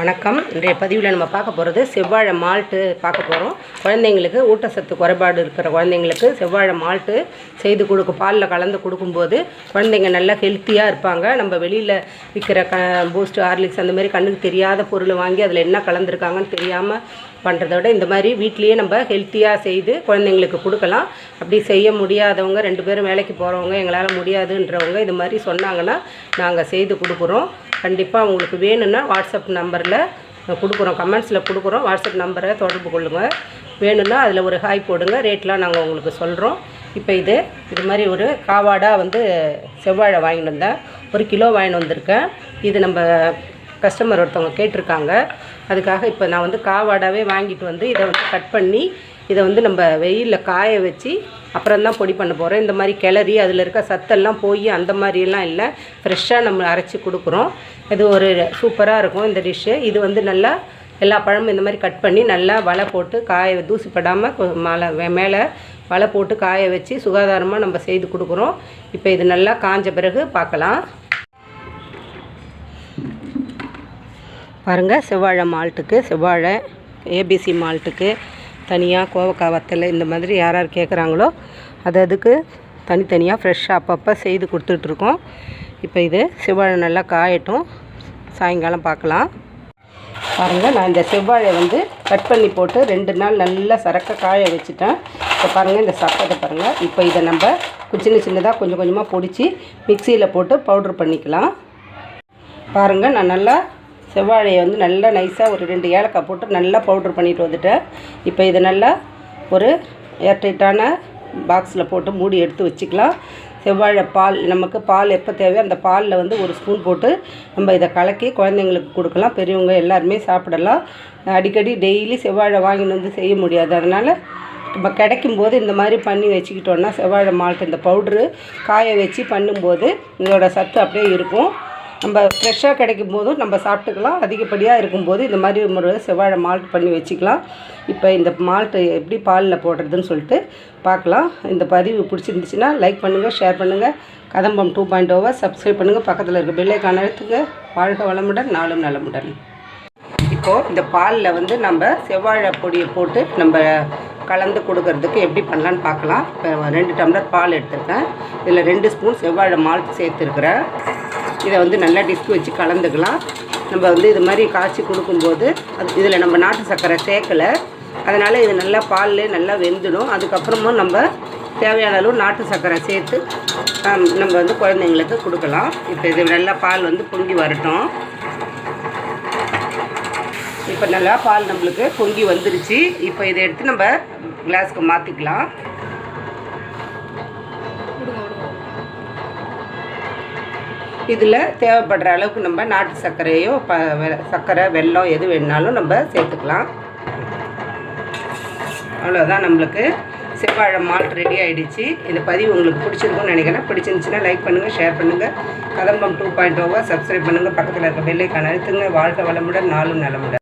வணக்கம். இன்றைய பதிவில் நம்ம பார்க்க போகிறது செவ்வாழை மால்ட்டு பார்க்க போகிறோம் குழந்தைங்களுக்கு ஊட்டச்சத்து குறைபாடு இருக்கிற குழந்தைங்களுக்கு செவ்வாழை மால்ட்டு செய்து கொடுக்க பாலில் கலந்து கொடுக்கும்போது குழந்தைங்க நல்லா ஹெல்த்தியாக இருப்பாங்க. நம்ம வெளியில் விற்கிற க பூஸ்ட் ஹார்லிக்ஸ் அந்த மாதிரி கண்ணுக்கு தெரியாத பொருள் வாங்கி அதில் என்ன கலந்துருக்காங்கன்னு தெரியாமல் பண்ணுறத விட இந்த மாதிரி வீட்லேயே நம்ம ஹெல்த்தியாக செய்து குழந்தைங்களுக்கு கொடுக்கலாம். அப்படி செய்ய முடியாதவங்க ரெண்டு பேரும் வேலைக்கு போகிறவங்க எங்களால் முடியாதுன்றவங்க இது மாதிரி சொன்னாங்கன்னா நாங்கள் செய்து கொடுக்குறோம். கண்டிப்பாக உங்களுக்கு வேணும்னா வாட்ஸ்அப் நம்பரில் கொடுக்குறோம். கமெண்ட்ஸில் கொடுக்குறோம். வாட்ஸ்அப் நம்பரை தொடர்பு கொள்ளுங்கள் வேணும்னா அதில் ஒரு ஹாய் போடுங்க. ரேட்லாம் நாங்கள் உங்களுக்கு சொல்கிறோம் இப்போ இது இது மாதிரி ஒரு காவாடாக வந்து செவ்வாழை வாங்கிட்டு வந்தேன். ஒரு கிலோ வாங்கிட்டு வந்திருக்கேன். இது நம்ம கஸ்டமர் ஒருத்தவங்க கேட்டிருக்காங்க. அதுக்காக இப்போ நான் வந்து காவாடாவே வாங்கிட்டு வந்து இதை வந்து கட் பண்ணி இதை வந்து நம்ம வெயிலில் காய வச்சு அப்புறம் தான் பொடி பண்ண போகிறோம் இந்த மாதிரி கிளறி அதில் இருக்க சத்தெல்லாம் போய் அந்த மாதிரியெல்லாம் இல்லை. ஃப்ரெஷ்ஷாக நம்ம அரைச்சி கொடுக்குறோம். இது ஒரு சூப்பராக இருக்கும் இந்த டிஷ்ஷு இது வந்து நல்லா எல்லா பழமும் இந்த மாதிரி கட் பண்ணி நல்லா வலை போட்டு காய தூசிப்படாமல் மலை மேலே வலை போட்டு காய வச்சு சுகாதாரமாக நம்ம செய்து கொடுக்குறோம். இப்போ இது நல்லா காஞ்ச பிறகு பார்க்கலாம் பாருங்கள் செவ்வாழை மால்ட்டுக்கு செவ்வாழை ஏபிசி மால்ட்டுக்கு தனியாக கோவக்காய் வத்தல் இந்த மாதிரி யார் யார் கேட்குறாங்களோ அது அதுக்கு தனித்தனியாக ஃப்ரெஷ்ஷாக அப்பப்போ செய்து கொடுத்துட்ருக்கோம் இப்போ இது செவ்வாழை நல்லா காயட்டும். சாயங்காலம் பார்க்கலாம். பாருங்கள் நான் இந்த செவ்வாழை வந்து கட் பண்ணி போட்டு ரெண்டு நாள் நல்லா சரக்க காய வச்சுட்டேன். இப்போ பாருங்கள் இந்த சப்பத்தை பாருங்கள் இப்போ இதை நம்ம சின்ன சின்னதாக கொஞ்சம் கொஞ்சமாக பொடிச்சு மிக்சியில் போட்டு பவுட்ரு பண்ணிக்கலாம். பாருங்கள் நான் நல்லா செவ்வாழையை வந்து நல்லா நைஸாக ஒரு ரெண்டு ஏலக்காய் போட்டு நல்லா பவுட்ரு பண்ணிட்டு வந்துட்டேன் இப்போ இதை நல்லா ஒரு ஏர்டைட்டான பாக்ஸில் போட்டு மூடி எடுத்து வச்சுக்கலாம். செவ்வாழை பால் நமக்கு பால் எப்போ தேவையோ அந்த பாலில் வந்து ஒரு ஸ்பூன் போட்டு நம்ம இதை கலக்கி குழந்தைங்களுக்கு கொடுக்கலாம். பெரியவங்க எல்லாருமே சாப்பிடலாம். அடிக்கடி டெய்லி செவ்வாழை வாங்கிட்டு வந்து செய்ய முடியாது. அதனால் நம்ம கிடைக்கும் போது இந்த மாதிரி பண்ணி வச்சுக்கிட்டோன்னா செவ்வாழை மால்ட் இந்த பவுட்ரு காய வச்சு பண்ணும்போது இதோட சத்து அப்படியே இருக்கும். நம்ம ஃப்ரெஷ்ஷாக கிடைக்கும் போதும் நம்ம சாப்பிட்டுக்கலாம். அதிகப்படியாக இருக்கும்போது இந்த மாதிரி முறை செவ்வாழை மால்ட் பண்ணி வச்சுக்கலாம். இப்போ இந்த மால்ட்டு எப்படி பாலில் போடுறதுன்னு சொல்லிட்டு பார்க்கலாம். இந்த பதிவு பிடிச்சிருந்துச்சுன்னா லைக் பண்ணுங்கள் ஷேர் பண்ணுங்கள் கதம்பம் டூ பாயிண்ட் ஓவர் சப்ஸ்கிரைப் பண்ணுங்கள் பக்கத்தில் இருக்க பெல்லை காணத்துக்கு வாழ்க வளமுடன் நாளும் நலமுடன். இப்போது இந்த பாலில் வந்து நம்ம செவ்வாழை பொடியை போட்டு நம்ம கலந்து கொடுக்கறதுக்கு எப்படி பண்ணலான்னு பார்க்கலாம். இப்போ ரெண்டு டம்ளர் பால் எடுத்துருக்கேன். இதில் ரெண்டு ஸ்பூன் செவ்வாழை மால்ட் சேர்த்துருக்குறேன். இதை வந்து நல்லா டிஸ்க் வச்சு கலந்துக்கலாம். நம்ம வந்து இது மாதிரி காய்ச்சி கொடுக்கும்போது அது இதில் நம்ம நாட்டு சர்க்கரை சேர்க்கலை. அதனால் இது நல்லா பாலில் நல்லா வெந்துடும். அதுக்கப்புறமும் நம்ம தேவையான அளவு நாட்டு சர்க்கரை சேர்த்து நம்ம வந்து குழந்தைங்களுக்கு கொடுக்கலாம். இப்போ இது நல்லா பால் வந்து பொங்கி வரட்டும். இப்போ நல்லா பால் நம்மளுக்கு பொங்கி வந்துருச்சு. இப்போ இதை எடுத்து நம்ம கிளாஸ்க்கு மாற்றிக்கலாம் இதில் தேவைப்படுற அளவுக்கு நம்ம நாட்டு சர்க்கரையோ ப சர்க்கரை வெல்லம் எது வேணுனாலும் நம்ம சேர்த்துக்கலாம். அவ்வளோதான் நம்மளுக்கு. செவ்வாழை மால்ட் ரெடி ஆகிடுச்சு இந்த பதிவு உங்களுக்கு பிடிச்சிருக்கும்னு நினைக்கிறேன். பிடிச்சிருந்துச்சுன்னா லைக் பண்ணுங்கள் ஷேர் பண்ணுங்கள் கதம்பம் டூ பாயிண்ட் ஓவர் சப்ஸ்கிரைப் பண்ணுங்கள் பக்கத்தில் இருக்க பெல்லைக்கான அழுத்துங்க. வாழ்க்கை வளமுடன் நாளும் நலமுடன்.